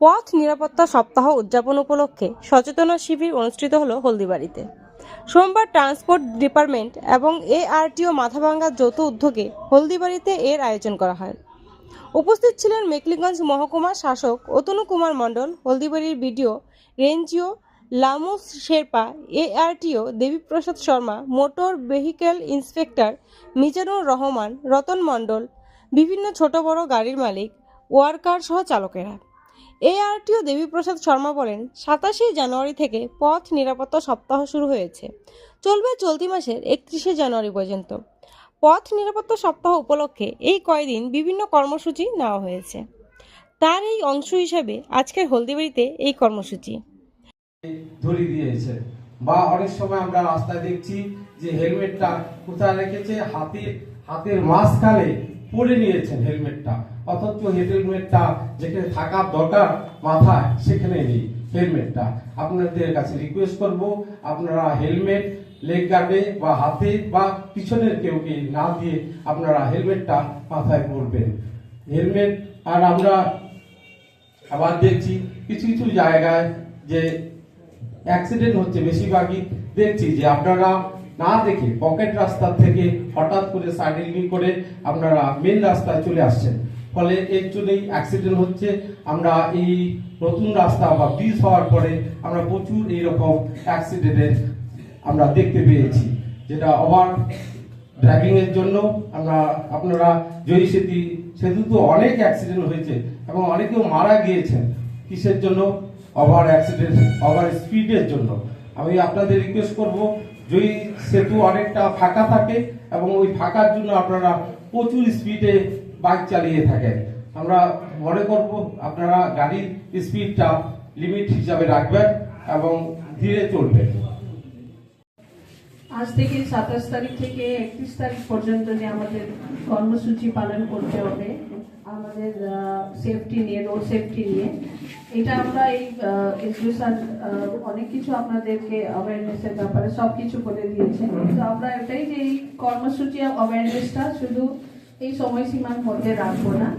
পথ নিরাপত্তা সপ্তাহ উদযাপন উপলক্ষে সচেতনতা শিবির অনুষ্ঠিত হলো হলদিবাড়িতে। সোমবার ট্রান্সপোর্ট ডিপার্টমেন্ট এবং এআরটিও মাথাভাঙ্গার যৌথ উদ্যোগে হলদিবাড়িতে এর আয়োজন করা হয়। উপস্থিত ছিলেন মেকলিগঞ্জ মহকুমার শাসক অতনু কুমার মণ্ডল, হলদিবাড়ির বিডিও রেঞ্জিও লামুস Sherpa, ARTO Debiprasad Sharma, motor vehicle inspector Mizanur Rahman, Ratan Mandal, বিভিন্ন ছোট বড় গাড়ির মালিক ওয়ার্কার সহ চালকেরা। এআরটিও দেবীপ্রসাদ শর্মা বলেন সাতাশে জানুয়ারি থেকে পথ নিরাপত্তা সপ্তাহ শুরু হয়েছে। চলবে চলতি মাসের একত্রিশে জানুয়ারি পর্যন্ত। পথ নিরাপত্তা সপ্তাহ উপলক্ষে এই কয়দিন বিভিন্ন কর্মসূচি নেওয়া হয়েছে। তার এই অংশ হিসাবে আজকের হলদিবাড়িতে এই কর্মসূচি। দিয়েছে। বা অনেক সময় আমরা রাস্তায় দেখছি যে হেলমেটটা কোথায় রেখেছে, হাতের হাতের মাঝখানে পরে নিয়েছেন হেলমেটটা। অথচ হেলমেটটা যেখানে থাকার দরকার মাথায় সেখানে নেই হেলমেটটা। আপনাদের কাছে রিকোয়েস্ট করব, আপনারা হেলমেট লেগ গার্ডে বা হাতে বা পিছনের কেউকে না দিয়ে আপনারা হেলমেটটা মাথায় পরবেন। হেলমেট, আর আমরা আবার দেখছি কিছু কিছু জায়গায় যে অ্যাক্সিডেন্ট হচ্ছে বেশিরভাগই। দেখছি যে আপনারা না দেখে পকেট রাস্তা থেকে হঠাৎ করে সাইডেলিং করে আপনারা মেন রাস্তায় চলে আসছেন। ফলে এর জন্যই অ্যাক্সিডেন্ট হচ্ছে। আমরা এই নতুন রাস্তা বা ব্রিজ হওয়ার পরে আমরা প্রচুর এইরকম অ্যাক্সিডেন্টের আমরা দেখতে পেয়েছি। যেটা ওভার ড্রাইভিং এর জন্য আমরা, আপনারা জয়ী সেতু তো অনেক অ্যাক্সিডেন্ট হয়েছে এবং অনেকেও মারা গিয়েছেন। কিসের জন্য? ওভার অ্যাক্সিডেন্ট ওভার স্পিডের জন্য। আমি আপনাদের রিকোয়েস্ট করব, যদি সেতু অনেকটা ফাঁকা থাকে এবং ওই ফাঁকার জন্য আপনারা প্রচুর স্পিডে বাইক চালিয়ে থাকেন। আমরা মনে করব, আপনারা গাড়ির স্পিডটা লিমিট হিসাবে রাখবেন এবং ধীরে চলবেন। আজ থেকে সাতাশ তারিখ থেকে একত্রিশ তারিখ পর্যন্ত যে আমাদের কর্মসূচি পালন করতে হবে আমাদের সেফটি নিয়ে রোড সেফটি নিয়ে। এটা আমরা এই এক্সিবিশন অনেক কিছু আপনাদেরকে অ্যাওয়ারনেসের ব্যাপারে সব কিছু বলে দিয়েছে। তো আমরা এটাই যে এই কর্মসূচি অ্যাওয়ারনেসটা শুধু এই সময়সীমার মধ্যে রাখব না।